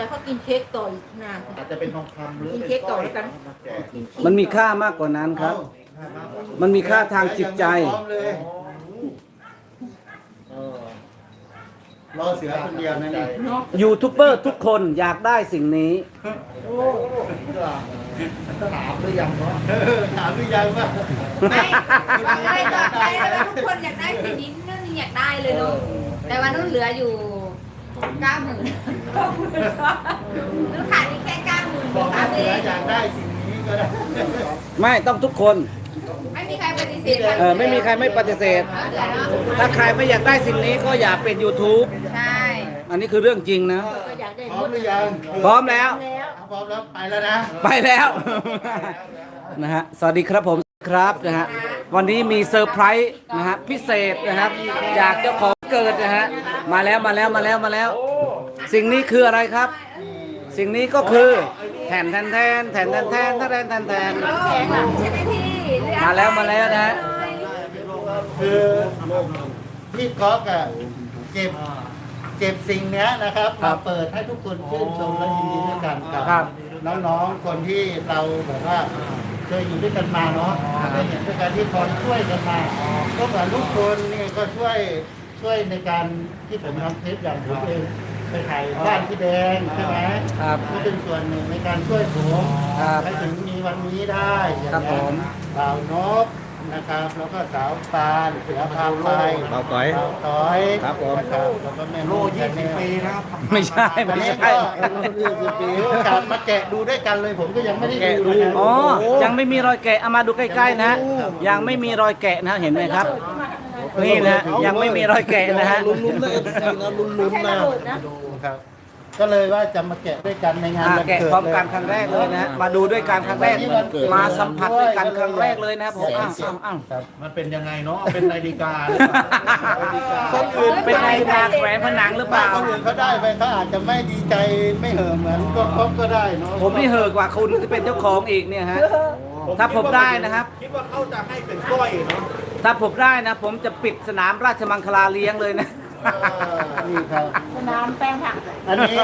สัยเขากินเค้กต่ออีกนาน อาจจะเป็นทองคำหรือกินเป็นเค้กต่อแล้วกัน มาแจกมันมีค่ามากกว่านั้นครับ มันมีค่าทางจิตใจพร้อมเลยเออรอเสือคนเดียวนั่นเองเนาะยูทูบเบอร์ทุกคนอยากได้สิ่งนี้ โอ้ถามหรือยังเนาะเออถามหรือยังว่าไม่ไม่ตอบไปแล้วทุกคนอยากได้สิ่งนี้นั่นอยากได้เลยเนาะแต่ว่านุ่นเหลืออยู่ เก้าหมื่นนุ่นขาดอีกแค่เก้าหมื่นบอกสาว่ามเสืเอองอยากได้สิ่งนี้ก็ได้ไม่ต้องทุกคน ไม่มีใครปฏิเสธเออไม่มีใครไม่ปฏิเสธเหลือเนาะถ้าใครไม่อยากได้สิ่งนี้ก็อย่าเป็น YouTube ใช่อันนี้คือเรื่องจริงนะก็อยากได้พร้อมหรือยังพร้อมแล้วแล้ว พร้อมแล้วไปแล้วนะ ไปแล้ว นะฮะ สวัสดีครับผมครับนะฮะ วันนี้มีเซอร์ไพรส์นะฮะพิเศษนะครับจากเจ้าของ เกิดนะฮะมาแล้วมาแล้วมาแล้วมาแล้ว สิ่งนี้คืออะไรครับ สิ่งนี้ก็คือแทนแทนแทนแทนแทนแทนแทนแทนแทนแสงหลังใช่ไหมพี่เลือกมาแล้วมาแล้วนะฮะคือพี่คอกอะเก็บเก็บสิ่งเนี้ยนะครับครัมาบเปิดให้ทุกคนชื่นชมและยินดีด้วยกันกับครับน้องๆคนที่เราแบบว่าเคยอยู่ด้วยกันมาเนาะเคยเห็นด้วยกันที่คอยช่วยกันมาก็เหมือนทุกคนนี่ก็ช่วย ช่วยในการที่ผมทำคลิปอย่างผมเองไปถ่ายบ้านพี่แดงใช่ไหมครับก็เป็นส่วนหนึ่งในการช่วยผมครับให้ถึงมีวันนี้ได้อย่างครับนี้ยผมบ่าวนกนะครับ แล้วก็สาวปานเสือพาไปบ่าวต้อย บ่าวต้อยครับผม นะครับแล้วก็แม่โลยี่สิบปีนะครับไม่ใช่วันไม่นี้ใช่ก็ยี่สิบปีโอกาสมาแกะดูด้วยกันเลยผมก็ยังไม่ได้แกะดูดูเลยนะอ๋อ ยังไม่มีรอยแกะเอามาดูใกล้ๆนะฮะยังไม่มีรอยแกะนะเห็นไหมครับ นี่นะยังไม่มีรอยแกะนะฮะลุ้นๆนะเอฟซีนะลุ้นๆนะครับ ก็เลยว่าจะมาแกะด้วยกันในงานอ่าวันแกะเกิดพร้อมเลย กันครั้งแรกเลยนะฮะมาดูด้วยกันครั้งแรกมาสัมผัสด้วยกันครั้งแรกเลยนะครับผมอ้าวอ้าวอ้าวครับมันเป็นยังไงเนาะเป็นนาฬิกาหรือเปล่านาฬิกาคนอื่นเป็นนาฬิกาแขวนผนังหรือเปล่า คนอื่นเขาได้ไปเขาอาจจะไม่ดีใจไม่เห่อะเหมือนก็ครบก็ได้เนาะผมนี่เหอะกว่าคุณที่เป็นเจ้าของอีกเนี่ยฮะ ถ้าผมได้นะครับ คิดว่าเขาจะให้เป็นก้อยเนาะ ถ้าผมได้นะ ผมจะปิดสนามราชมังคลาเลี้ยงเลยนะเออนี่ครับ สนามแป้งผักอันนี้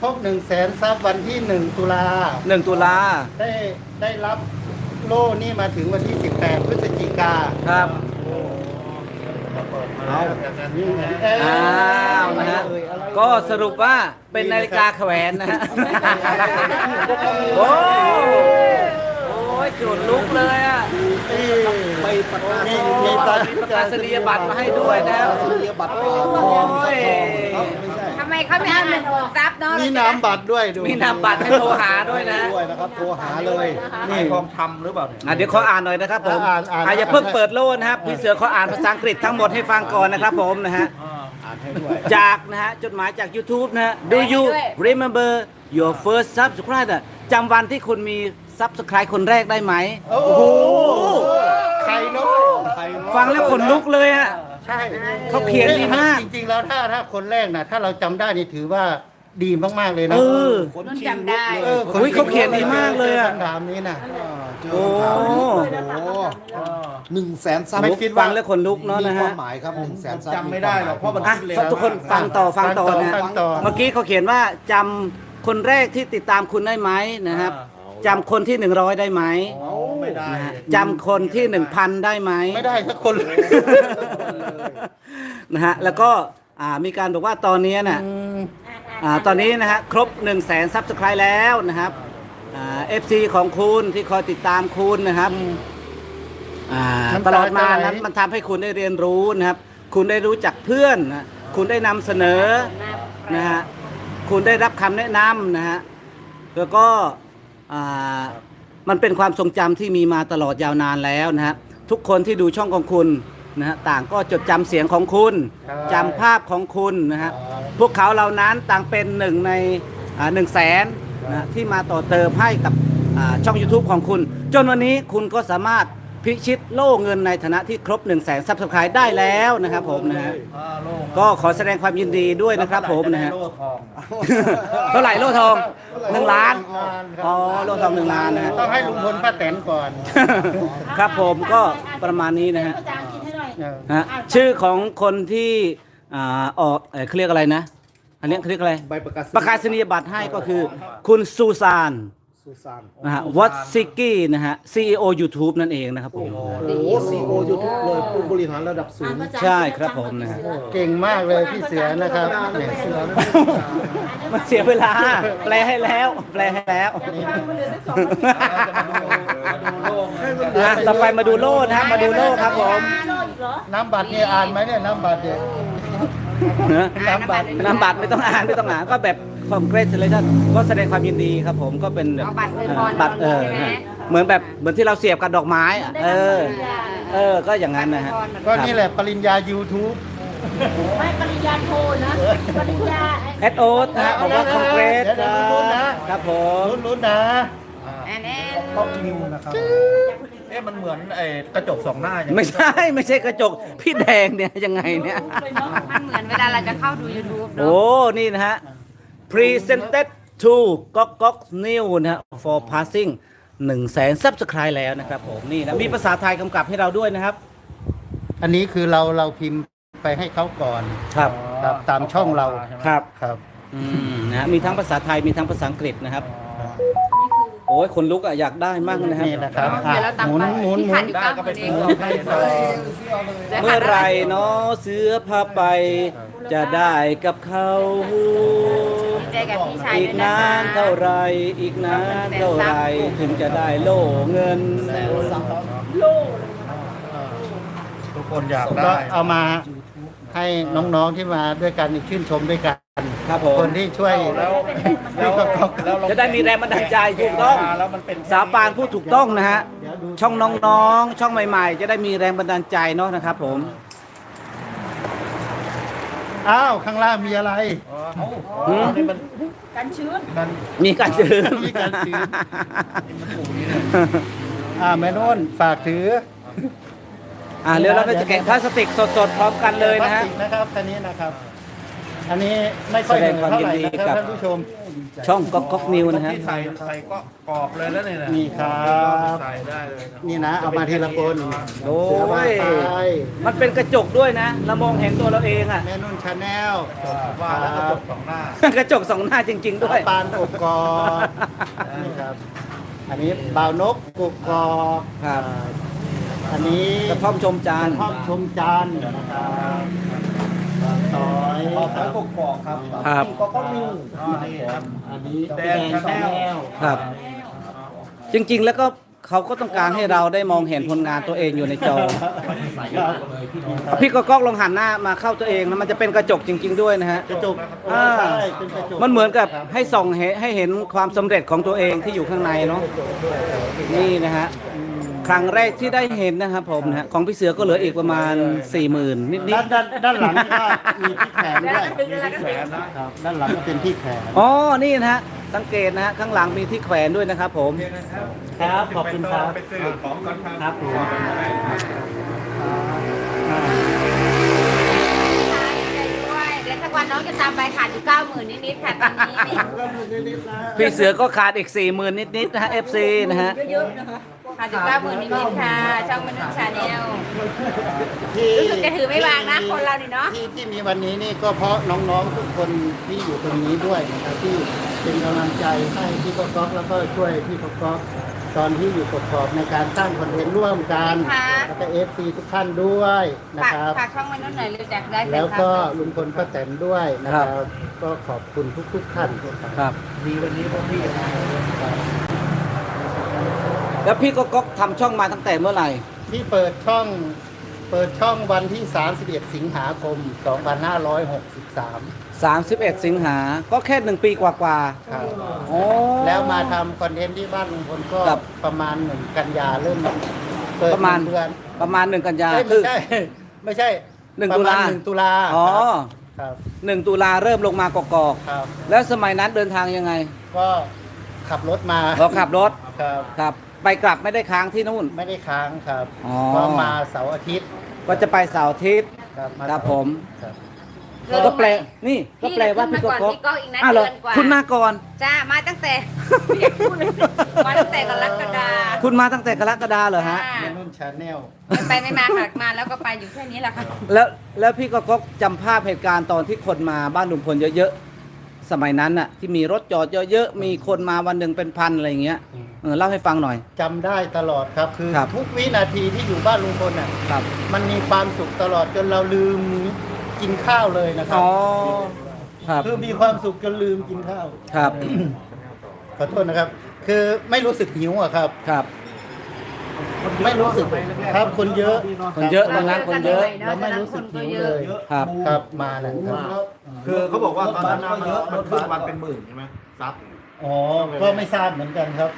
ครบหนึ่งแสนซับวันที่หนึ่งตุลาหนึ่งตุลาได้ได้รับโล่นี่มาถึงวันที่18พฤศจิกาครับเอาอย่างนั้นนี่ไงอ้าวนะฮะก็สรุปว่าเป็นนาฬิกาแขวนนะฮะโอ้โอ้ ยจุดลุกเลยอะที่ไปประกาศมีนีมียตบัอตนรมีประกาศนียบัตรมาให้ด้วยนะครับนียบัตรปลอมโอ้ยไม่ใช่ทำไมเขาไม่เอาเป็นซับเนาะมีน้ำบัตรด้วยดูมีนามบัตรให้โทรหาด้วยนะด้วยนะครับโทรหาเลยนี่ทองคำหรือเปล่าเนี่ยอะเดี๋ยวขออ่านหน่อยนะครับผมอ่านอ่านอะอย่าเพิ่งเปิดโล่นะครับพี่เสือขออ่านภาษาอังกฤษทั้งหมดให้ฟังก่อนนะครับผมนะฮะอ่านให้ด้วยจากนะฮะจดหมายจาก YouTube นะฮะ Do you remember your first subscriber จำวันที่คุณมี subscribe คนแรกได้ไหม โอ้โห ใครเนาะใครเนาะฟังแล้วขนลุกเลยอะ ใช่เขาเขียนดีมาก จริงๆแล้วถ้าถ้าคนแรกนะถ้าเราจำได้นี่ถือว่าดีมากๆเลยนะเออคนชิงลุกเลยเอออุ๊ยเขาเขียนดีมากเลยอะ คำถามนี้นะ เจอโอ้ข่าวโอ้โหหนึ่งแสนซับไม่ คิดว่า ฟังแล้วขนลุกเนาะมีนะควาฮะมหมายครับหนึ่งแสนซับจำไม่ได้หรอกเพราะมัน อะทุกคนฟังต่อฟังต่อนะฮะฟังต่อ เมื่อกี้เขาเขียนว่าจำคนแรกที่ติดตามคุณได้ไหมนะครับ จำคนที่100ได้ไหมเอาไม่ได้ นะฮะจำคนที่1,000ได้ไหม ไม่ได้สักคนเลย นะฮะแล้วก็อ่ามีการบอกว่าตอนนี้น่ะอ่าตอนนี้นะฮะครบ1 0 0 0 0แสนซับสไครต์แล้วนะครับอ่าเอฟซีของคุณที่คอยติดตามคุณนะครับอ่าน้ำตตาลอดมาจะไหล นั้นมันทำให้คุณได้เรียนรู้นะครับ คุณได้รู้จักเพื่อนนะคุณได้นำเสนอนะฮะคุณได้รับคำแนะนำนะฮะแล้วก็ อ่ามันเป็นความทรงจำที่มีมาตลอดยาวนานแล้วนะฮะทุกคนที่ดูช่องของคุณนะฮะต่างก็จดจำเสียงของคุณจำภาพของคุณนะฮะพวกเขาเหล่านั้นต่างเป็นหนึ่งในหนึ่งแสนนะที่มาต่อเติมให้กับอ่าช่อง YouTube ของคุณ จนวันนี้คุณก็สามารถ พิชิตโล่เงินในฐานะที่ครบ1นึ่งแสนซับสไครต์ได้แล้วนะครับผมนะฮะอ่าโลกก็ขอแสดงความยินดีด้วยนะครับผมนะฮะโลกทองเท่าไหร่โล่ทองหนึ่งล้านครับอ๋อโล่ทองหนึ่งล้านนะฮะต้องให้ลุงพลป้าแตนก่อน ครับผมก็ประมาณนี้นะฮะภาษาอังกฤษให้หน่อยเออนะฮะชื่อของคนที่อ่าออกเอ่อเขาเรียกอะไรนะ อันนี้เขาเรียกอะไรใบประกาศประกาศนียบัตรให้ก็คือ คุณซูซาน สุสานนะฮะวัตซิกี้นะฮะ CEO YouTube นั่นเองนะครับผม โอ้โหซีโอยูทูบเลยผู้บริหารระดับสูงใช่ครับผมนะฮะ เก่งมากเลยพี่เสือนะครับเนี่ยเสือนะมันเสียเวลา แปลให้แล้ว แปลให้แล้วอะต่อไปมาดูโล่นะฮะมาดูโล่ครับผมโลอีกเหรอน้ำบัตรเนี่ยอ่านไหมเนี่ยน้ำบัตรเนี่ย น้ำบัตร นามบัตรไม่ต้องอ่านไม่ต้องอ่านก็แบบ congratulation ก็แสดงความยินดีครับผมก็เป็นแบบเอาบัตรอวยพรบัตรเออใช่ไหม เหมือนแบบเหมือนที่เราเสียบกับดอกไม้อะเออ เออก็อย่างนั้นนะฮะ ก็นี่แหละปริญญา YouTube ไม่ปริญญาโทนะ ปริญญาแอดโอ๊ตนะฮะบอกว่า congrats เดี๋ยวๆลุ้นๆนะ ครับผมลุ้นๆนะแอนแอนท็อปนิวนะครับเอ๊ะมันเหมือนไอ้กระจกสองหน้าอย่างไม่ใช่ไม่ใช่กระจกพี่แดงเนี่ยยังไงเนี่ย มันเหมือนเวลาเราจะเข้าดู YouTube เนโอ้อะนี่นะฮะ presented to Gok Gok New นะฮะ for passing 1 0 0 0 0แสน subscribe แล้วนะครับผมนี่นะมีภาษาไทยกำกับให้เราด้วยนะครับ อันนี้คือเราเราพิมพ์ไปให้เขาก่อนครับ ครับตามช่องเราครับครับอืมนะฮะมีทั้งภาษาไทยมีทั้งภาษาอังกฤษนะครับ โอ้ยคนลุกอะอยากได้มากนะครับ นี่นะครับเดี๋ยวเราตามหมุนไปหมุนหที่มุขาดนอยู่เก้าคนเองให้ต่อเมื่อไหรเนาะเสื้อผ้าไป จะได้กับเขาดีใจกับพี่ชายอีด้กวยนะนานคะเท่าไรอีกนานเท่าไรถึงจะได้โล่เงิน ทุกคนอยากก็ได้ เอามาให้น้องๆที่มาด้วยกันชื่นชมด้วยกันครับผม คนที่ช่วย แล้วพี่ก็ก็แล้วเราจะได้มีแรงบันดาลใจถูกต้อง แล้วมันเป็น สาวปานพูดถูกต้องนะฮะเดี๋ยวดูช่องน้องๆ ช่องใหม่ๆ จะได้มีแรงบันดาลใจเนาะนะครับผม อ้าวข้างล่างมีอะไรอ๋อนี่มันกันชื้นมันมีการซื้อมีการซื้ออ่าแม่นุ่นฝากถืออ่าเดี๋ยวเราก็จะแกะพลาสติกสดๆพร้อมกันเลยนะฮะพลาสติกนะครับอันนี้นะครับ อันนี้ไม่ค่อยแสดงความเท่าไหร่ยินดีนะครับกับ ท่านผู้ชมช่องก๊อกก๊อกนิวนะฮะ ที่ใส่ใส่ก็กรอบเลยแล้วเนี่ยนะนี่ครับ ใส่ได้เลยนะนี่นะเอามาทีละคนโอ้เสือบ้ายไปมันเป็นกระจกด้วยนะเรามองเห็นตัวเราเองอะแม่นุ่นชาแนลว่าแล้วกระจกสองหน้า กระจกสองหน้าจริง ๆ ด้วย ปานกบกอกนี่ครับ อันนี้บ่าวนกกบกอกครับอ่าอันนี้กระท่อมชมจานห้องชมจันทร์นะครับต่อย ขอบคคุรัณบกบกอกครับครับก็ก็มีอ๋อนี่ครับอันนี้แดง Channel ครับ จริงๆแล้วก็เขาก็ต้องการให้เราได้มองเห็นผลงานตัวเองอยู่ในจอครับพี่ก็ก๊อกลองหันหน้ามาเข้าตัวเองนะมันจะเป็นกระจกจริง ๆ ด้วยนะฮะกระจกอ่าใช่เป็นกระจกมันเหมือนกับครับให้ส่องเห็นให้เห็นความสำเร็จของตัวเองที่อยู่ข้างในเนาะนี่นะฮะ ครั้งแรกที่ได้เห็นนะครับผมนะฮะของพี่เสือก็เหลืออีกประมาณ4ี่หมื่นนิดด้านด้านด้านหลังนี่ก็มีที่แขนด้วยดึงอะไรก็แขดึงนนะครับด้านหลังก็เป็นที่แขนๆอ๋อนี่นะฮะสังเกตนะฮะข้างหลังมีที่แขวนด้วยนะครับผมครับขอบคุณครับไปซื้อของก่อนครับ ครับผมด้วยและสักวันน้องจะตามไปขาดอยู่เก้าหมื่นนิดๆค่ะตอนนี้นี่พี่เสือก็ขาดอีก4ี่หมื่นนิดๆนะฮะ FC นะฮะเยอะๆนะคะ ขาดอยู่เก้าหมื่นนิดๆค่ะ ช่องมนุษย์ชาแนลที่รู้สึกจะถือไม่วางนะคนเรานี่เนาะ ที่ที่มีวันนี้นี่ก็เพราะน้องๆทุกคนที่อยู่ตรงนี้ด้วยนะครับที่เป็นกำลังใจให้พี่ก๊อกก๊อกแล้วก็ช่วยพี่ก๊อกก๊อกตอนที่อยู่ประกอบในการสร้างคอนเทนต์ร่วมกันค่ะ แล้วก็เอฟซีทุกท่านด้วยนะฝากครับ ฝากช่องมนุษย์หน่อยเร็วจากได้แฟนแล้วคลัก็บลุงพลป้าแตนด้วยนะครับ ก็ขอบคุณทุกๆท่านครับครับมีวันนี้พวกพี่นะ แล้วพี่ก็ก๊อกทำช่องมาตั้งแต่เมื่อไหร่ ที่เปิดช่องเปิดช่องวันที่ 31 สิงหาคม 2563 31 สิงหา ก็แค่หนึ่งปีกว่าครับ ๆโอ้ แล้วมาทำคอนเทนต์ที่บ้านลุงพลก็ครับประมาณหนึ่งกันยาเริ่มเปิดประมาณ เดือนประมาณหนึ่งกันยาเอ้ยคืไม่อ ใช่ ไม่ใช่หนึ่งประตุมาณลาหนึ่งตุลาอ๋อครับหนึ่งตุลาเริ่มลงมากอกครับๆแล้วสมัยนั้นเดินทางยังไงก็ขับรถมาเราขับรถครับ ครับ ไปกลับไม่ได้ค้างที่นู่น ไม่ได้ค้างครับอ๋อ ก็มาเสาร์อาทิตย์ก็จะไปเสาร์อาทิตย์ ครับาครับเสาผมครับ ก็แปลนี่ก็แปลว่าพี่พี่ก็ขึ้นมาก่อนพี่ก๊อกอีกนะอ้าวเหรอเดือนกว่า คุณมาก่อน จ้ามาตั้งแต่ไม่อยากพูดเลยมาตั้งแต่กรกฎาคุณมาตั้งแต่กรกฎาเหรอฮะ จ้าแม่นุ่นชาแนลไปไม่มาค่ะมาแล้วก็ไปอยู่แค่นี้แหละค่ะแล้วแล้วพี่ก็ก็จำภาพเหตุการณ์ตอนที่คนมาบ้านลุงพลเยอะ สมัยนั้นน่ะที่มีรถจอดเยอะๆมีคนมาวันหนึ่งเป็นพันอะไรอย่างเงี้ยเออเล่าให้ฟังหน่อย จำได้ตลอดครับ คือครับทุกวินาทีที่อยู่บ้านลุงพลน่ะครับ มันมีความสุขตลอดจนเราลืมกินข้าวเลยนะครัอ๋อครับคือมีความสุขจนลืมกินข้าว ครับขอโทษนะครับ คือไม่รู้สึกหิวอะครับ ครับ ไม่รู้สึกครับคนเยอะคนเยอะตอนนั้นคนเยอะ เราไม่รู้สึกหิวเลยครับ ครับมาแล้วครับคือเขาบอกว่าตอนนั้นน้ำเยอะรถบัสวันเป็นหมื่นใช่ไหมซับอ๋อก็ไม่ทราบเหมือนกันครับ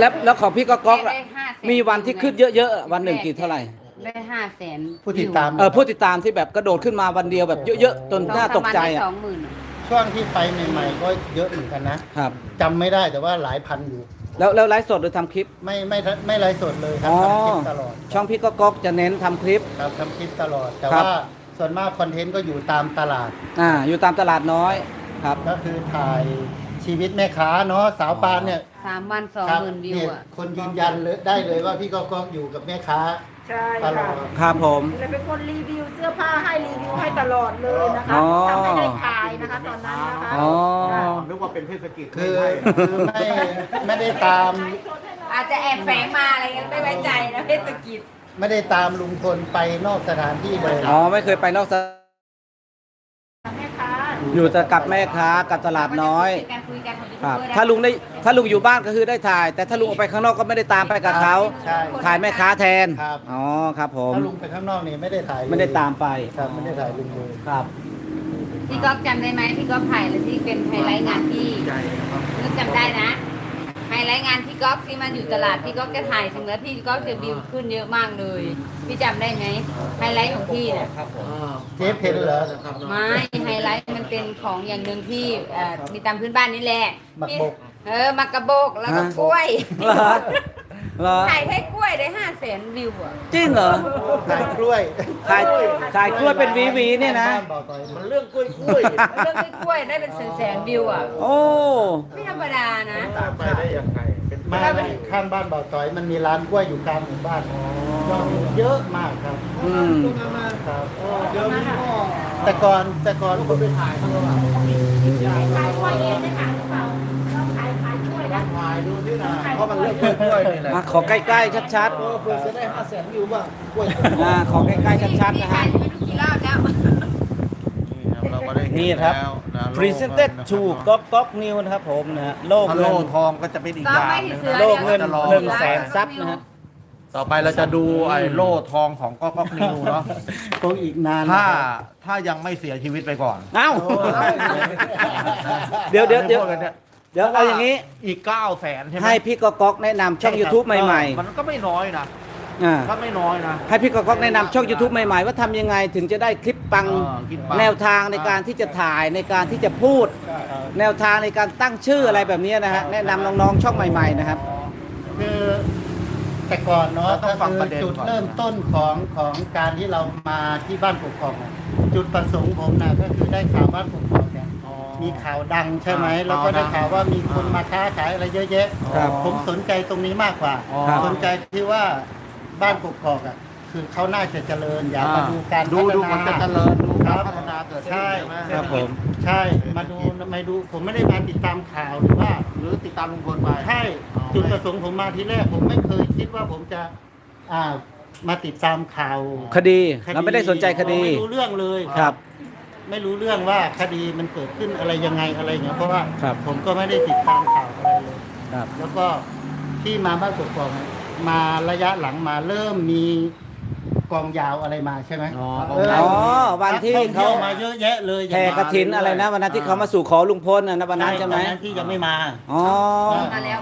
แล้วแล้วของพี่ก็ก๊อกล่ะได้ห้าแสนมีวันที่ขึ้นเยอะๆวันหนึ่งกี่เท่าไหร่ได้ห้าแสนผู้ติดตามเออผู้ติดตามที่แบบกระโดดขึ้นมาวันเดียวแบบเยอะๆจนน่าตกใจอะสองหมื่นช่วงที่ไปใหม่ ๆ ก็เยอะเหมือนกันนะครับจำไม่ได้แต่ว่าหลายพันอยู่ แล้วแล้วไลฟ์สดหรือทำคลิป ไม่ไม่ไม่ไลฟ์สดเลยครับอ๋อ ทำคลิปตลอดช่องพี่ก็ก๊อกจะเน้นทำคลิป ครับทำคลิปตลอด แต่ครับ ว่าส่วนมากคอนเทนต์ก็อยู่ตามตลาด อ่าอยู่ตามตลาดน้อยครับ ก็คือถ่ายชีวิตแม่ค้าเนาะสาวปานเนี่ยสามวันสองครับหมื่นวิวเนี่ยอะ คนยืนยันเลยได้เลยว่าพี่ก็ก็อยู่กับแม่ค้า ใช่ตลอค่ะด ครับผม เลยเป็นคนรีวิวเสื้อผ้าให้รีวิวให้ตลอดเลยนะคะอ๋อ ทำให้ได้ขายนะคะตอนนั้นนะคะอ๋อ นึกว่าเป็นเทศกิจคือไม่ใช่ คือไม่ไม่ได้ตามอาจจะแอบแฝงมาอะไรเงี้ยไม่ไว้ใจนะเทศกิจ ไม่ได้ตามลุงพลไปนอกสถานที่เลย อ๋อ ไม่เคยไปนอกสแม่ค้า อยู่แต่กับแม่ค้ากับตลาดน้อยการคุยกันของยูครับทูบเบอร์ถ้าลุงได้ถ้าลุงอยู่บ้านก็คือได้ถ่าย แต่ถ้าลุงออกไปข้างนอกก็ไม่ได้ตามไปกับเขาใช่ถ่ายแม่ค้าแทนครับ อ๋อครับ ผมถ้าลุงไปข้างนอกนี่ไม่ได้ถ่ายเลยไม่ได้ตามไปครับไม่ได้ถ่ายลุงเลยครับ พี่ก๊อฟจำได้ไหมพี่ก๊อฟถ่ายเลยที่เป็นไฮไลท์งานที่ใหญ่นะครับนึกจำได้นะ ไฮไลท์งานพี่ก๊อฟที่มันอยู่ตลาดพี่ก๊อฟจะถ่ายถึงแล้วพี่ก๊อฟจะวิวขึ้นเยอะมากเลยพี่จำได้ไหมไฮไลท์ของพี่น่ะเจฟเพนเหรอไม่ไฮไลท์มันเป็นของอย่างหนึ่งที่เอ่อมีตามพื้นบ้านนี่แหละหมักบก เออมักกะโบกแล้วก็กล้วย เหรอ เหรอถ่ายแค่กล้วยได้ห้าแสนวิวอะจริงเหรอถ่ายกล้วยถ่ายถ่ายกล้วยเป็นหวีหวีๆเนี่ยนะบ้าบ่อต่อยมันเรื่องกล้วยกล้วยเรื่องกล้วยได้เป็นแสนแสนๆวิวอะ โอ้ ไม่ธรรมดานะ ตามไปได้ยังไงเป็นไมาข้างบ้านบ่อต่อยมันมีร้านกล้วยอยู่กลางหมู่บ้านยอดวิวเยอะมากครับอืม ครับแต่ก่อนแต่ก่อนผมไปถ่ายขายกล้วยเองนะคะเราขายขายกล้วยนะ ถ่ายดูที่นะเพราะมันเรื่องกล้วยกล้วยนี่แหละมาขอใกล้ๆชัดเพื่อจะได้ห้าแสนวิวบ้างกล้วยๆอ่าขอใกล้ๆชัดๆนะฮะ ไม่รู้กี่รอบแล้วเราก็ได้เห็นี่ครับ แล้วนะ Presented to ก๊อกก๊อกนิวนะครับผมนะฮะโลกถ้าเงิโล่น ทองก็จะเป็นอีกก็อย่างไม่หนึงเสือโลกเงินจะรอหนึ่งแสนซับนะฮะต่อไปเราจะดูไอ้โล่ทองของก๊อกก๊อกนิวเนาะคงอีกนานถ้านะครับถ้ายังไม่เสียชีวิตไปก่อน เอ้าโอ้ยเดี๋ยวเดี๋ยวเดี๋ยวพกนี่ เดี๋ยวเอาอย่างนี้ อีก9 0 0แสนใช่ไหมให้พี่ก๊อกก๊อกแนะนำช่อง YouTube ใหม่มันก็ไม่น้อยนะๆอ่าถ้าไม่น้อยนะ ให้พี่ก๊อกก๊อกแนะนำช่อง YouTube ใหม่ๆ ว่าทำยังไงถึงจะได้คลิปปังเออคลิปปัง แนวทางในการที่จะถ่ายในการที่จะพูด แนวทางในการตั้งชื่ออะไรแบบนี้นะฮะแนะนำน้องๆช่องใหม่ๆนะครับ คือแต่ก่อนเนาะเราต้ก็องฟังคือประเด็นจุดก่อน เริ่มต้นของของการที่เรามาที่บ้านกกอกอะจุดประสงค์ผมนะก็คือได้ข่าวบ้านกกอกเนี่ย มีข่าวดังใช่ไหมอ่าแล้วก็ได้ข่าวดังข่าวว่ามีคนมาค้าขายอะไรเยอะแยะครับผมสนใจตรงนี้มากกว่า อ๋อสนใจที่ว่าบ้านกกอกอะคือเขาน่าจะเจริญอยากมาดูการดูพัฒดูนามันจะเจริญดูคการรับพัฒนาเกิดขึ้นใช่ไหมครับผม ใช่มาดูมาดูผมไม่ได้มาติดตามข่าวหรือว่า หรือติดตามลุงพลไป ใช่จุดประสงค์ผมมาทีแรกผมไม่เคยคิดว่าผมจะอ่ามาติดตามข่าวคดีเราไม่ได้สนใจคดีไม่รู้เรื่องเลยครับ ไม่รู้เรื่องว่าคดีมันเกิดขึ้นอะไรยังไงอะไรเงี้ยเพราะว่าครับผมก็ไม่ได้ติดตามข่าวอะไรเลยครับ แล้วก็ที่มาบ้านกกอกเนี่ยมาระยะหลังมาเริ่มมีกองยาวอะไรมาใช่ไหมอ๋อเอออ๋อวันที่นักท่องเขายวมาเยอะแยะเลยอย่าแห่งกระถินอะไรนะวันนั้นที่เขามาสู่ขอลุงพลนะนะวันนั้นใช่ไหมวันนั้นที่ยังไม่มา อ๋อ มาแล้ว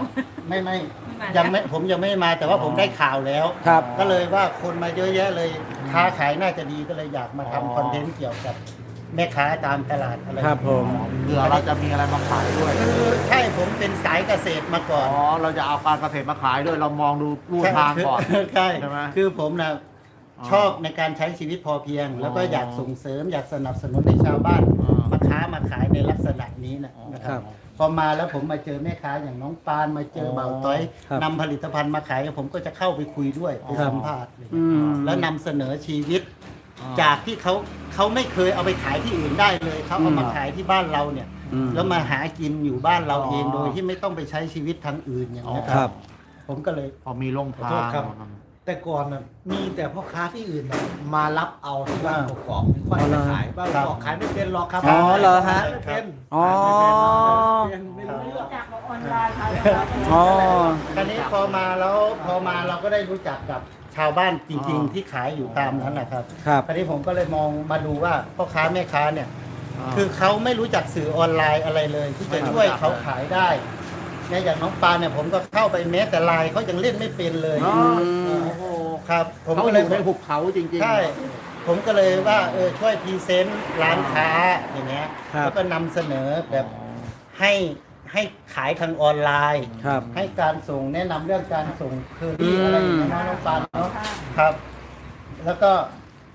ไม่ไม่ไม่มายังไม่ผมยังไม่มาแต่ว่าผมได้ข่าวแล้ว ครับ ก็เลยว่าคนมาเยอะแยะเลยค้าขายน่าจะดีก็เลยอยากมาทำคอนเทนต์เกี่ยวกับ แม่ค้าตามตลาดอะไรครับผม เผื่อเราจะมีอะไรมาขายด้วย คือใช่ผมเป็นสายเกษตรมาก่อ๋ออนเราจะเอาการเกษตรมาขายด้วย เรามองดูรูทางก่อน ใช่ใช่ไหมคือผมนะอ๋อชอบในการใช้ชีวิตพอเพียง แล้วก็อ๋ออยากส่งเสริมอยากสนับสนุนให้ชาวบ้านอ๋อมาค้ามาขายในลักษณะนี้นะนะคครัรับบพอมาแล้วผมมาเจอแม่ค้าอย่างน้องปานมาเจออ๋อเบาต้อยครับนำผลิตภัณฑ์มาขายผมก็จะเข้าไปคุยด้วยไปครับ สัมภาษณ์เลยอืม แล้วนำเสนอชีวิต จากที่เขาเขาไม่เคยเอาไปขายที่อื่นได้เลยเขาเอามาขายที่บ้านเราเนี่ย อืม แล้วมาหากินอยู่บ้านเราเองอ๋อโดยที่ไม่ต้องไปใช้ชีวิตทางอื่นอย่างนี้ยคครัรับ บ ผมก็เลยพอมีโรงขอทาโทษน ครับ แต่ก่อนน่ะมีแต่พ่อค้าที่อื่นน่ะมารับเอาที่บ้านอ่ากกอกๆค่อยอ๋อเหรไปอขายบ้านกอกๆขายไม่เป็นหรอกครับอ๋อเหรอฮะไม่เป็นอ๋อไม่เป็นไม่รู้เรื่องจากออนไลน์ค่ะอ๋อ คราวนี้พอมาแล้วพอมาเราก็ได้รู้จักกับ ชาวบ้านจริงๆที่ขายอยู่ตามนั้นนะครับครับคราวนี้ผมก็เลยมองมาดูว่าพ่อค้าแม่ค้าเนี่ย คือเขาไม่รู้จักสื่อออนไลน์อะไรเลย ที่จะช่วยเขาขายได้เนี่ยอย่างน้องปานเนี่ยผมก็เข้าไปแม้แต่ไลน์เขายังเล่นไม่เป็นเลยอ๋อมโอ้โหครับผมเขาก็อเลยยู่ในหุบเขาจริงๆ ใช่ผมก็เลยว่าเออช่วยพรีเซนต์ร้านค้าอย่างเงี้ยครับ แล้วก็นำเสนอแบบให้ ให้ขายทางออนไลน์ ครับ ให้การส่งแนะนำเรื่องการส่งเคอรี่อืมอะไรอย่างเงี้ยนะน้องปานเนาะครับ แล้วก็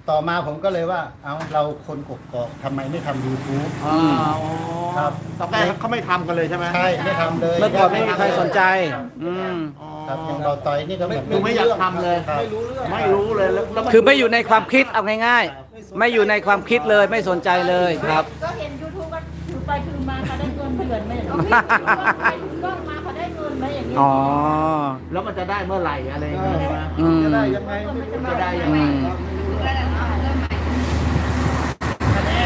ต่อมาผมก็เลยว่า เอาเราคนกกอกทำไมไม่ทำ YouTube อ่าอ๋อครับตอนแรกเขาไม่ทำกันเลยใช่ไหม ใช่ไม่ทำเลยเมื่อก่อนไม่มีใครสนใจ อืมอ๋อครับอย่างเราต่อยนี่ก็เหมือนคือไม่อยากทำเลย ครับ ไม่รู้เรื่องไม่รู้เลยแล้วแล้วนคือไม่อยู่ในความคิดเอาง่าย ๆ ไม่อยู่ในความคิดเลยไม่สนใจเลยครับ ก็เห็นยูทูบก็ถือไปถือมาเขาได้ เงินเดือนไหมเอาพี่ไปถือกล้องมาเขาได้เงินไหมอย่างนี้อ๋อ แล้วมันจะได้เมื่อไหร่อะไรอย่างเงี้ยใช่ไหมอืม จะได้ยังไงไม่รู้จะได้ยังไงอืมแล้วเนาะเริ่มใหม่อันนี้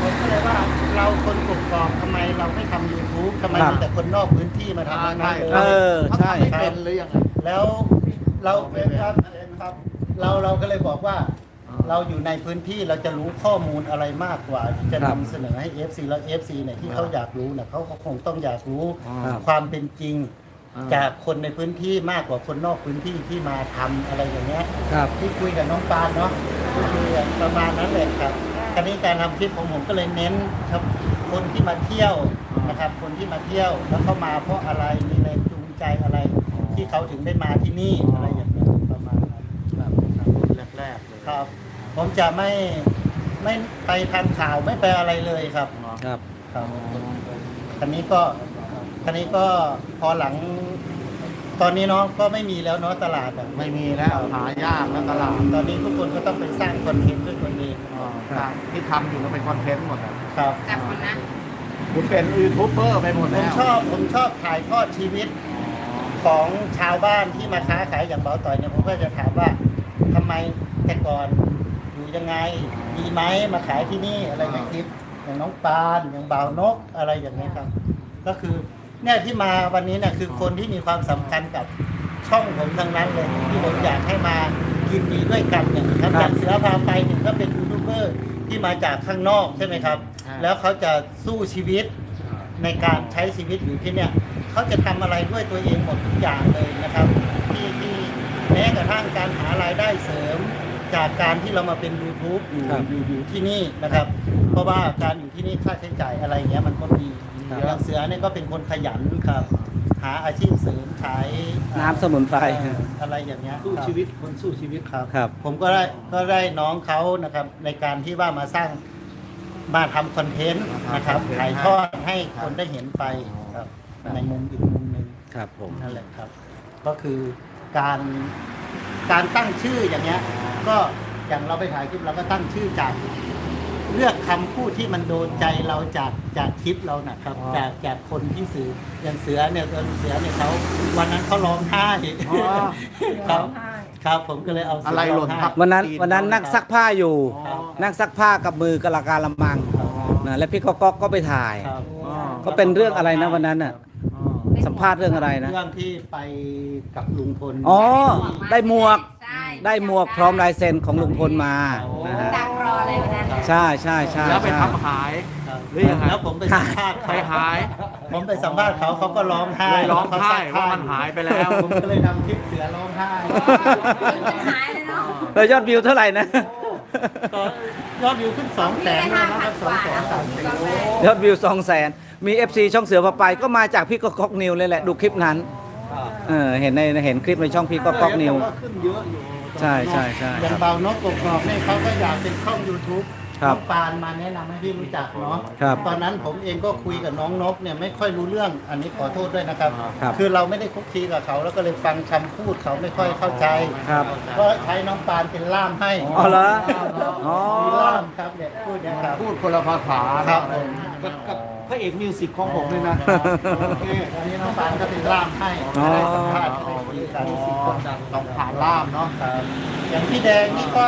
ผมก็เลยว่าเราคนกกอกทำไมเราไม่ทำ YouTube ทำไมครับ มีแต่คนนอกพื้นที่มาทำทั้งนั้นเลเอยอใช่ เขาทำไม่เป็นหรือยังไง แล้วเราเป็นครับครับเราเราก็เลยบอกว่าอ่า เราอยู่ในพื้นที่เราจะรู้ข้อมูลอะไรมากกว่าที่จะครันำบเสนอให้ FC แล้ว FC เนี่ยที่เขาอยากรู้เนี่ยเขาก็คงต้องอยากรู้ครับ ความเป็นจริงอ่าจากคนในพื้นที่มากกว่าคนนอกพื้นที่ที่มาทำอะไรอย่างเงี้ย ครับ ที่คุยกับน้องปานเนาะที่คุยกันประมาณนั้นแหละครับคราวนี้การทำคลิปของผมก็เลยเน้นครับคนที่มาเที่ยวนะครับ คนที่มาเที่ยวแล้วเขามาเพราะอะไรมีแรงจูงใจอะไร ที่เขาถึงได้มาที่นี่อะไรอย่างเงี้ยประมาณนั้นครับแรกๆเลย ครับ ผมจะไม่ไม่ไปทำข่าวไม่ไปอะไรเลยครับครับครับคันนี้ก็คันนี้ก็พอหลัง ตอนนี้เนาะก็ไม่มีแล้วเนาะตลาดอะไม่มีแล้วหายากแล้วตลาดตอนนี้ทุกคนก็ต้องไปสร้างคอนเทนต์ด้วยตัวเองอ่าครับที่ทำอยู่ก็เป็นคอนเทนต์หมดอะครับ จับคนนะ คุณเป็นยูทูบเบอร์ไปหมดผแล้มวชอบผมชอบถ่ายทอดชีวิตของชาวบ้านที่มาค้าขายอย่างเบาต่อยเนี่ยผมก็จะถามว่าทำไมแต่ก่อนอ ยู่ยังไง ดีไหมมาขายที่นี่อะไรอย่างคลิปอย่างน้องปานอย่างบ่าวนกอะไรอย่างนี้ยครับ ก็คือเนี่ยที่มาวันนี้เนี่ยคือคนที่มีความสำคัญกับช่องผมทั้งนั้นเลย ที่ผมอยากให้มากินดีด้วยกันเนี่ยครับครับอย่างเสือพาไปเนี่ยก็เป็นยูทูบเบอร์ที่มาจากข้างนอกใช่ไหมครับ แล้วเขาจะสู้ชีวิตในการใช้ชีวิตอยู่ที่เนี่ยเขาจะทำอะไรด้วยตัวเองหมดทุกอย่างเลยนะครับ ที่ที่แม้กระทั่งการหารายได้เสริม จากการที่เรามาเป็น YouTube อยู่ครับอยู่อยู่ที่นี่นะครับ เพราะว่าการอยู่ที่นี่ค่าใช้จ่ายอะไรเงี้ยมันก็มีครับ อย่างเสือเนี่ยก็เป็นคนขยันครับ หาอาชีพเสริมขายน้ำสมุนไพร เอ่ออะไรอย่างเงี้ยสู้ครับชีวิตคนสู้ชีวิตครับ ครับ ผมก็ได้ก็ได้น้องเขานะครับในการที่ว่ามาสร้างมาทำคอนเทนต์นะครับมาทำคอนเทนต์ถ่ายทอดให้คนได้เห็นไปครับในมุมอีกมุมหนึ่ง ครับผม นั่นแหละครับ ก็คือการการตั้งชื่ออย่างเงี้ย ก็อย่างเราไปถ่ายคลิปเราก็ตั้งชื่อจาก เลือกคำพูดที่มันโดนใจเราจากจากคลิปเรานะครับ อ๋อจากจากคนที่สื่ออย่างเสือเนี่ยตอนเสือเนี่ยเขาวันนั้นเขาร้องไห้อ๋อ ครับ ครับผมก็เลยเอาเสือะไรหล่นงทับ วันนั้นตีนวันนั้นเขานั่งซักผ้าอยู่ อ๋อ นั่งซักผ้ากับมือกระลาการละมังนะแล้วพี่ก็ก๊อกก็ไปถ่าย ครับอ๋อ ก็เป็นเรื่องอะไรนะวันนั้นน่ะ อ๋อสัมภาษณ์เรื่องอะไรนะ เรื่องที่ไปกับลุงพล อ๋อ ได้หมวกใช่ ได้หมวกพร้อมลายเซ็นของลุงพลมานะฮะดักรอเลยวันนั้นใช่ใช่ใช่แล้วไปใช่ ทำหาย ครับหรือยังไงแล้วผมไปสัมภาษณ์ไปเขาหายผมไปสัมภาษณ์เขาเขาก็ร้องไห้เลยร้องเขไห้ซักผ้ว่ามันหายไปแล้ว ผมก็เลยทำคลิปเสือร้องไห้หายเลยเนาะ แล้วยอดวิวเท่าไหร่นะ ก็ยอดวิวขึ้นสองแสนแล้วนะครับสองแสนสามแสน ยอดวิวสองแสนมี FC ช่องเสือพาไปก็มาจากพี่ก็ก๊อกนิวเลยแหละ ดูคลิปนั้น เออเห็นในเห็นคลิปในช่องพี่ก็ก๊อกนิว แต่าขึ้นเยอะอยู่ใช่ใช่ใช่อย่างครับเบานกกรอบๆเนี่ยเขาก็อยากเป็นช่อง YouTube ครับน้องปานมาแนะนำให้พี่รู้จักเนาะครับตอนนั้นผมเองก็คุยกับน้องนกเนี่ยไม่ค่อยรู้เรื่องอันนี้ขอโทษด้วยนะครับครับคือเราไม่ได้คุกคีกับเขาแล้วก็เลยฟังคำพูดเขาไม่ค่อยเข้าใจครับ ก็ใช้น้องปานเป็นล่ามให้อ๋อเหรออ๋อ มีล่ามครับเนี่ยพูดเนี่ยครับพูดคนละภาษาครับผมกับกับ พระเอกมิวสิกของผมเลยนะโอเคอันนี้น้องปานก็เป็นล่ามให้อ๋อได้สัมภาษณ์ได้คุยกันต้องผ่านล่ามเนาะครับอย่างพี่แดงนี่ก็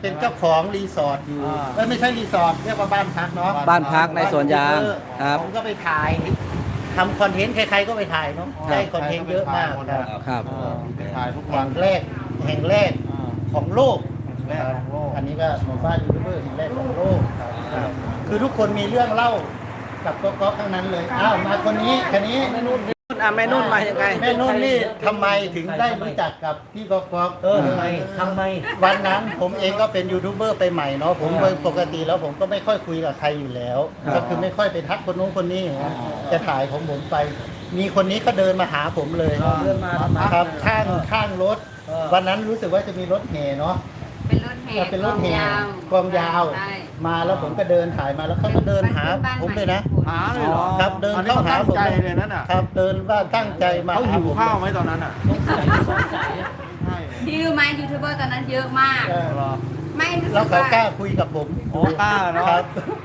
เป็นเจ้าของรีสอร์ทอยู่อ่าเอ้ยไม่ใช่รีสอร์ทเรียกว่าบ้านพักเนาะบ้านพักในสวนยางครับผมก็ไปถ่ายทำคอนเทนต์ใครๆก็ไปถ่ายเนาะได้คอนเทนต์เยอะมากครับครับไปถ่ายทุกแห่วันงแรกแห่งแรกของโลกแรกของโลกอันนี้ก็หมู่บ้านยูทูบเบอร์แห่งแรกของโลกครับคือทุกคนมีเรื่องเล่า กับก๊อกๆทั้งนั้นเลยอ้าวมาคนนี้คนนี้อะแม่นุ่นมายังไง แม่นุ่นนี่ทำไมถึงได้รู้จักกับพี่ก๊อกๆเออทำไมทำไม วันนั้นผมเองก็เป็นยูทูบเบอร์ไปใหม่เนาะผมโดยปกติแล้วผมก็ไม่ค่อยคุยกับใครอยู่แล้วครับก็คือไม่ค่อยไปทักคนนู้นคนนี้นะจะถ่ายของผมไป มีคนนี้ก็เดินมาหาผมเลยเดินมาทำไม ครับข้างข้างรถเออวันนั้นรู้สึกว่าจะมีรถแห่เนาะ เป็นรถแห่เป็นรถแห่กลองยาวกลองยาวใช่ มาแล้วผมก็เดินถ่ายมาแล้วเขาก็เดินหาผมเลยนะหาเลยเหรอครับเดินอันนี้เข้าเขาหาตั้งผมใจเลยนั่นน่ะครับ เดินว่าตั้งใจมาเขาหาหิวผมข้าวไหมตอนนั้นอะใช่ที่รู้ไหมยูทูบเบอร์ตอนนั้นเยอะมากเออเหรอไม่รู้สึแล้วกเขาว่ากล้าคุยกับผมโอ้กล้าเนาะครับ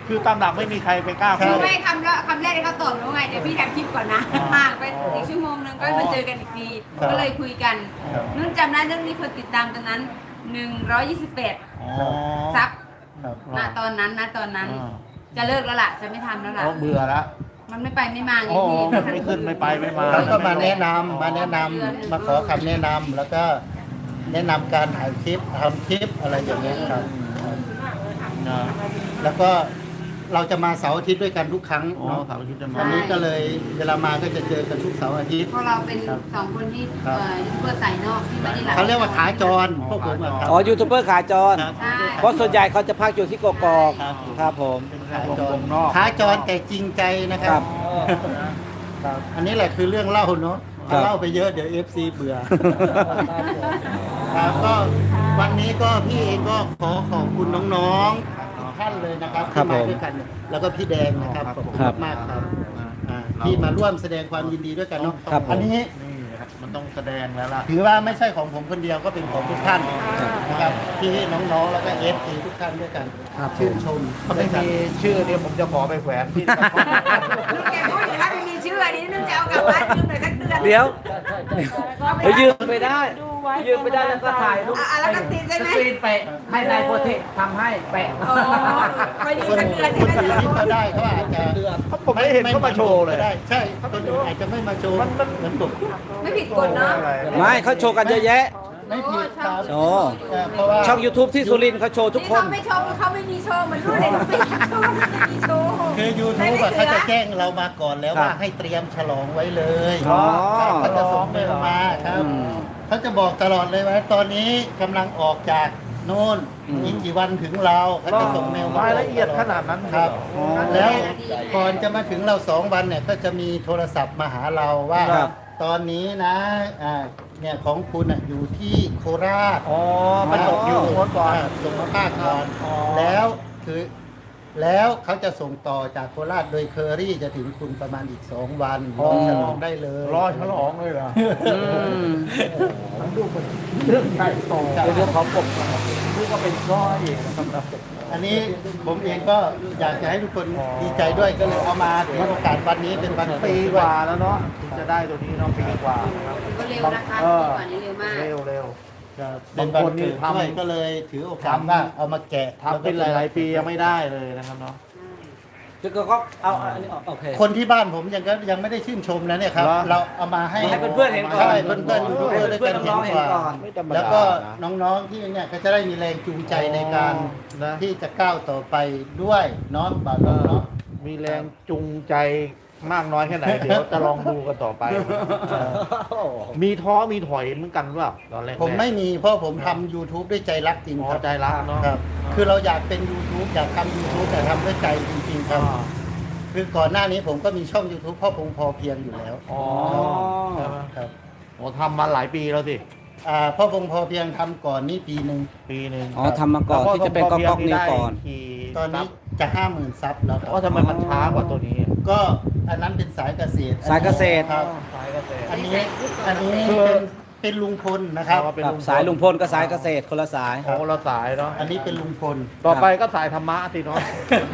คือตามหลักไม่มีใครไปกล้าครัรู้บไหมคำแรกคำแรกที่เขาตอบรู้ไงเดี๋ยวพี่แทำคลิปก่อนนะห่างไปอีกชั่วโมงนึงก็มาเจอกันอีกทีครับก็เลยคุยกันครับนุ่นจำได้เรื่องนี้คนติดตามตอนนั้น128อ๋อซับ ครับณตอนนั้นนะตอนนั้น อ่าจะเลิกแล้วล่ะ จะไม่ทำแล้วล่ะ เขาเบื่อละมันไม่ไปไม่มาไงโอ้พี่ไม่ขึ้นไม่ไปไม่มาเขาก็มาแนะนำมาแนะนำมาขอคำแนะนำแล้วก็แนะนำการถ่ายคลิปทำคลิปอะไรอย่างเงี้ยครับ นะแล้วก็ เราจะมาเสาร์อาทิตย์ด้วยกันทุกครั้งอ๋อเนาะสาวคิดจะมาอันนี้ก็เลยเวลามาก็จะเจอกันทุกเสาร์อาทิตย์ เพราะเราเป็นครับสองคนที่ครับ เอ่อยูทูบเบอร์สายนอกที่ไม่ได้รับเขาเรียกว่าขาจรพวกผมอะครับอ๋อยูทูบเบอร์ขาจร ครับ ใช่เพราะส่วนใหญ่เขาจะพักอยู่ที่กกอกครับ ครับผม เป็นขาขาจจรรนอกขาจรแต่จริงใจนะคครัรับ บ ครับอันนี้แหละคือเรื่องเล่าเนาะครับ เล่าไปเยอะเดี๋ยวเอฟซีเบื่อ ครับก็วันนี้ก็พี่เองก็ขอขอบคุณน้องๆ ทุกท่านเลยนะครับครัที่บมาผมด้วยกันแล้วก็พี่แดงนะครับขอบคุณครับมากๆครับอ่าที่มาร่วมแสดงความยินดีด้วยกันเนาะครับผม อันนี้นี่นะครับมันต้องแสดงแล้วล่ะ ถือว่าไม่ใช่ของผมคนเดียวก็เป็นของทุกท่านนะครับที่น้องๆแล้วก็เอฟซีทุกท่านด้วยกันครับผม ชื่นชมถ้าไม่มีชื่อเนี่ยผมจะขอไปแขวนที่ลูกแกพูดอยู่แล้วไม่มีชื่ออันนี้นุ่นจะเอากลับบ้านยืมหน่อยสักเดือนเดี๋ยวก็เดี๋ยวยืมไปได้ ดู ไว้ยืมไปได้แล้วก็ถ่ายรูปอะอะแล้วก็ติดใช่ไหม สกรีนแปะให้นายโพธิทำให้แปะ อ๋อไปยืมคนสักเดือนใช่ไหมคนอื่นที่เขาได้เขาอาจจะผมไม่เห็นเขามาโชว์เลย ได้ใช่คนอื่นอาจจะไม่มาโชว์มันมันเหมือนผม ไม่ผิดกฎเนาะ ไม่เขาโชว์กันเยอะแยะ ไม่ผิดครับโอ้เออเพราะว่าช่อง YouTube ที่สุรินทร์เขาโชว์ทุกที่คน เขาไม่โชว์เขาไม่มีโชว์เหมือนรุ่นเลยไม่มีโชว์ไม่มีโชว์คือยูทูบเขาจะแจ้งเรามาก่อนแล้วครับว่าให้เตรียมฉลองไว้เลยอ๋อเขาจะส่งเมลมาครับอืมเขาจะบอกตลอดเลยว่าตอนนี้กำลังออกจากโน่นอืมอีกกี่วันถึงเราเขาจะส่งเมลมารายละเอียดขนาดนั้นครับเหรอแล้วก่อนจะมาถึงเราสองวันเนี่ยก็จะมีโทรศัพท์มาหาเราว่า ครับ ตอนนี้นะอ่า เนี่ยของคุณอะอยู่ที่โคราชอ๋อมันตกอยู่โน้นก่อนาส่งมาภาคก่อนอ๋อแล้วคือ แล้วเขาจะส่งต่อจากโคราชโดยเคอรี่จะถึงคุณประมาณอีกสองวันรอฉลองได้เลยรอฉลองเลยเหรออืมมันดูเป็นเรื่องใหญ่โตเป็นเรื่องของผมนะครับนี่ก็เป็นก้อยนะครับอันนี้ผมเองก็อยากจะให้ทุกคนดีใจด้วยก็เลยเอามาถือโอกาสวันนี้เป็นวันปีปีกด้วยว่าแล้วเนาะถึงจะได้ตัวนี้เนาะปีกว่านะครับก็เร็วนะคะเอปีอก่อนนี้เร็วมากเร็วเร็ว เป็นวันเกิดด้วยก็เลยถือโอกาสว่าเอามาแกะทำเป็นหลาย ๆ ปียังไม่ได้เลยนะครับเนาะคือก็เอาอันนี้ออกโอเค คนที่บ้านผมยังก็ยังไม่ได้ชื่นชมนะเนี่ยครับเหรอ เราเอามาให้ ให้เพื่อนๆเห็นก่อนใช่เพื่อนๆยูทูบเบอร์ด้วยกันให้เพื่อนๆน้องๆเห็เห็นนก่ก่ออนนไม่ธรรมดาแล้วก็นะน้องๆที่เนี่ยก็จะได้มีแรงจูงใจในการนะที่จะก้าวต่อไปด้วยเนาะบ่าวน้องเนาะ มีแรงจูงใจ มากน้อยแค่ไหน เดี๋ยวจะลองดูกันต่อไป มีท้อมีถอยเหมือนกันหรือเปล่าตอนแรกๆผมไม่มีเพราะผมทำ YouTube ด้วยใจรักจริงอ๋อครับใจรักเนาะครับ คือเราอยากเป็น YouTube อยากทำ YouTube แต่ทำด้วยใจจริงๆครับ อ่าคือก่อนหน้านี้ผมก็มีช่อง YouTube พ่อพงพอเพียงอยู่แล้วอ๋ออ๋อครับโอ้ทำมาหลายปีแล้วสิ อ่าพ่อพงพอเพียงทำก่อนนี่ปีหนึ่ง ปีหนึ่งอ๋อทำมาก่อนที่จะเป็นก๊อกก๊อกนิวก่อนกี่ ตอนนี้จะห้าหมื่นซับแล้วครัก็ทำไมมันช้ากว่าตัวนี้ก็อันนั้นเป็นสายเกษตรสายเกษตร ครับ สายเกษตร อันนี้อันนี้คือเป็นเป็นลุงพลนะครับ อ๋อเป็น ครับลุงพลสายลุงพลกับสายเกษตรคนละสาย ของเราสายเนาะอันนี้เป็นลุงพลต่อไปก็สายธรรมะสิเนาะ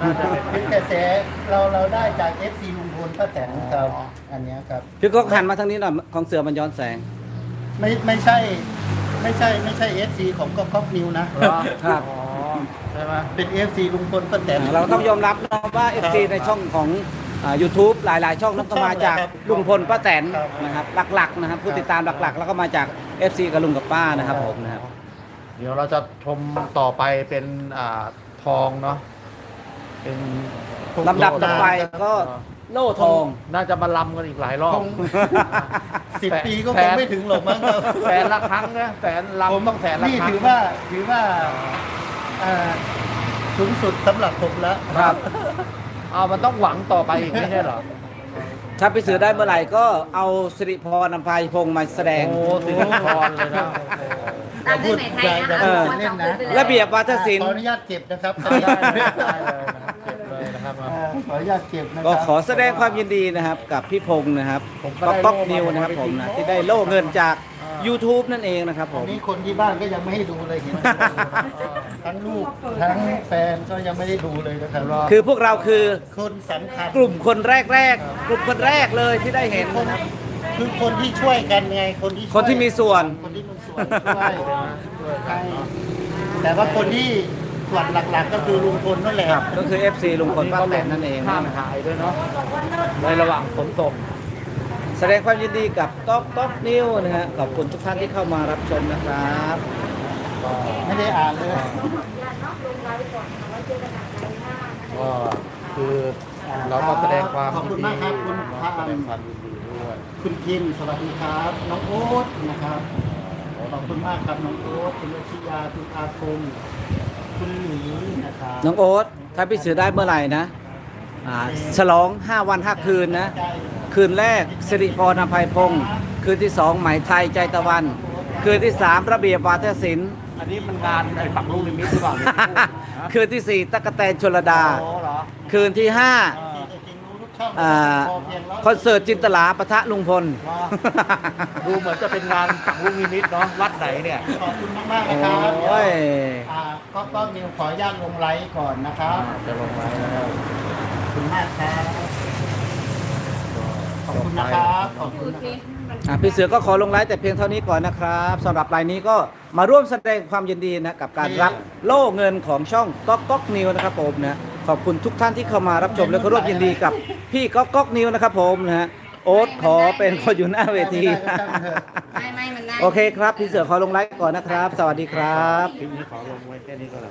น่าจะเป็นเป็นกระแสเราเราได้จาก FC ลุงพลป้าแตนครับอันเนี้ยครับ พี่ก็หันมาทางนี้หน่อยของเสือมันย้อนแสง ไม่ไม่ใช่ไม่ใช่ไม่ใช่ FC ของก๊อกก๊อกนิวนะเหรอครับ อ๋อใช่ไหมเป็น FC ลุงพลป้าแตน เราต้องยอมรับนะว่า FC ในช่องของยูทูบหลาย ๆ ช่องนั้นก็มาจากครับลุงพลป้าแตนครับ นะครับหลัก ๆ นะครับ ผู้ติดตามหลัก ๆ แล้วก็มาจาก FC กับลุงกับป้านะครับผมนะครับเดี๋ยวเราจะชมต่อไปเป็นอ่าทองเนาะเป็นลำดับต่อไปก็โล่ทอง น่าจะมาลำกันอีกหลายรอบ คงสิบปีก็คงไม่ถึงหรอกมั้งครับแสนละครั้งนะแสนลำต้องแสนละนี่ครั้งถือว่าถือว่า อ่าสูงสุดสำหรับผมแล้วครับ เอามันต้องหวังต่อไปอีกไม่ใช่เหรอ ถ้าไปซื้อได้เมื่อไหร่ก็เอาสิริพรนำพายพงษ์มาแสดง โอ้สิริพรเลยนะตามด้วยไหนไทยนะเออ เล่นนะ ระเบียบวาทศิลขป์ออนุญาตเก็บนะครับได้เลยได้เลยนะเก็บเลยนะครับอ่าขออนุญาตเก็บนะคก็รับ ขอแสดงความยินดีนะครับ กับพี่พงษ์นะครับผมก็ก็ได้ก๊อกโล่นิวมานะครับผมผมเอานะไปทิ้งที่ได้โล่เงินจากอ่า YouTube นั่นเองนะครับผอันม นี้คนที่บ้านก็ยังไม่ให้ดูเลยเห็นทั้งลูกทั้งแฟนก็ยังไม่ได้ดูเลยนะครับคือพวกเราคือคนสำคัญกลุ่มคนแรกๆ กลุ่มคนแรกเลยที่ได้เห็น คนนะครับคือคนที่ช่วยกันไงคนที่ช่วยคนที่มีส่วน คนที่มีส่วนช่วยใช่แต่ว่าคนที่ส่วนหลักๆ ก็คือลุงพลนั่นแหละก็คือ FC ลุงพลป้าแตนนั่นเองห้ามนะขายด้วยเนาะในระหว่างขนส่ง แสดงความยินดีกับก๊อกก๊อกนิวนะฮะขอบคุณทุกท่านที่เข้ามารับชมนะครับไม่ได้อ่านเลยก็คือเราก็แสดงความขอบคุณมากครับคุณพระแสอัดนงความยินดีด้วยคุณกินสวัสดีครับน้องโอ๊ตนะครับขอบคุณมากครับน้องโอ๊ตคุณวชิยาคุณอาคมคุณหมีนะครับน้องโอ๊ตถ้าพี่ซื้อได้เมื่อไหร่นะอ่าฉลอง5วัน5คืนนะ คืนแรกสิริพรอภัยพงศ์คืนที่2ไหมไทยใจตะวัน คืนที่3ระเบียบวาทศิลป์ อันนี้มันงานไอ้ฝั่งลูกนิมิตหรือเปล่าเนี่ยคืนที่4ตะกะแตนชลดา โอ้เหรอคืนที่5จริงๆรู้ทุกช่องอ่าพอเพียงแล้วคอนเสิร์ตจินตลาปะทะลุงพล ดูเหมือนจะเป็นงานฝั่งลูกนิมิตเนาะวัดไหนเนี่ย ขอบคุณมากๆนะครับโอ้ย อ่าก็ก็นิวขออนุญาตลงไลฟ์ก่อนนะครับจะลงไว้แล้วขอบคุณมากครับ ขอบคุณนะครับขอบคุณนะครับอะพี่เสือก็ขอลงไลฟ์แต่เพียงเท่านี้ก่อนนะครับสำหรับรายนี้ก็มาร่วมแสดงความยินดีนะกับการรับโล่เงินของช่องก๊อกก๊อกนิวนะครับผมนะขอบคุณทุกท่านที่เข้ามารับชมและก็ร่วมยินดีกับพี่ก๊อกก๊อกนิวนะครับผมนะฮะโอ๊ตขอเป็นคนอยู่หน้าเวที ไม่ไม่มันได้ โอเคครับ พี่เสือขอลงไลฟ์ก่อนนะครับ สวัสดีครับ คลิปนี้ขอลงไว้แค่นี้ก็แล้ว